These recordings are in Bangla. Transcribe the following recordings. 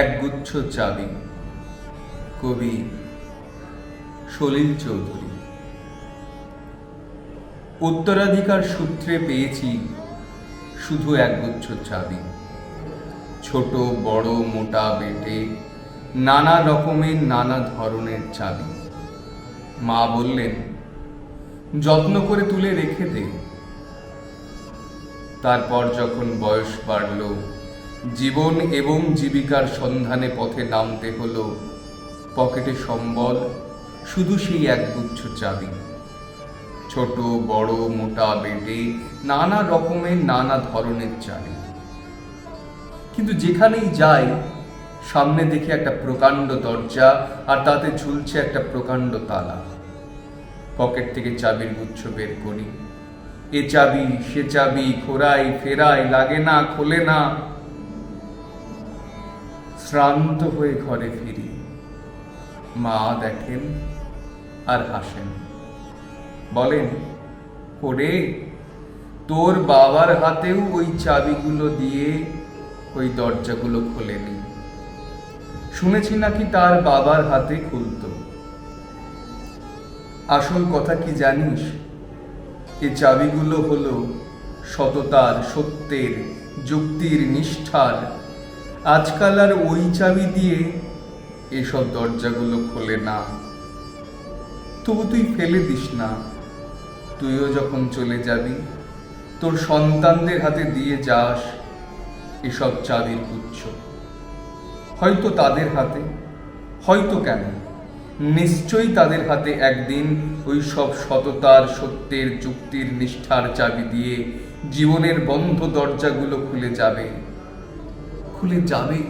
একগুচ্ছ চাবি। কবি সলিল চৌধুরী। উত্তরাধিকার সূত্রে পেয়েছি শুধু একগুচ্ছ চাবি। ছোট, বড়, মোটা, বেটে, নানা রকমের, নানা ধরনের চাবি। মা বললেন, যত্ন করে তুলে রেখে দে। তারপর যখন বয়স বাড়ল জীবন এবং জীবিকার সন্ধানে পথে নামতে হলো। পকেটে সম্বল, শুধু সেই একগুচ্ছ চাবি। ছোট, বড়, মোটা, বেটে, নানা রকমের, নানা ধরনের চাবি। কিন্তু যেখানেই যাই, সামনে দেখি একটা প্রকাণ্ড দরজা আর তাতে ঝুলছে একটা প্রকাণ্ড তালা। পকেট থেকে চাবির গুচ্ছ বের করি। এ চাবি, সে চাবি ঘোরাই ফেরাই, লাগে না, খোলে না। শ্রান্ত হয়ে ঘরে ফিরি। মা দেখেন আর হাসেন। বলেন, ওরে, তোর বাবার হাতেও ওই চাবিগুলো দিয়ে ওই দরজাগুলো খোলেনি। শুনেছি নাকি তার বাবার হাতে খুলতো। আসল কথা কি জানিস? এ চাবিগুলো হলো সততার, সত্যের, যুক্তির নিষ্ঠার আজকাল আর ওই চাবি দিয়ে এসব দরজাগুলো খোলে না। তবু তুই ফেলে দিস না। তুইও যখন চলে যাবি, তোর সন্তানদের হাতে দিয়ে যাস এসব চাবির গুচ্ছ। হয়তো তাদের হাতে, হয়তো কেন? নিশ্চয়ই তাদের হাতে একদিন ওই সব সততার, সত্যের, যুক্তির নিষ্ঠার চাবি দিয়ে জীবনের বন্ধ দরজাগুলো খুলে যাবে। খুলে যাবেই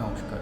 নমস্কার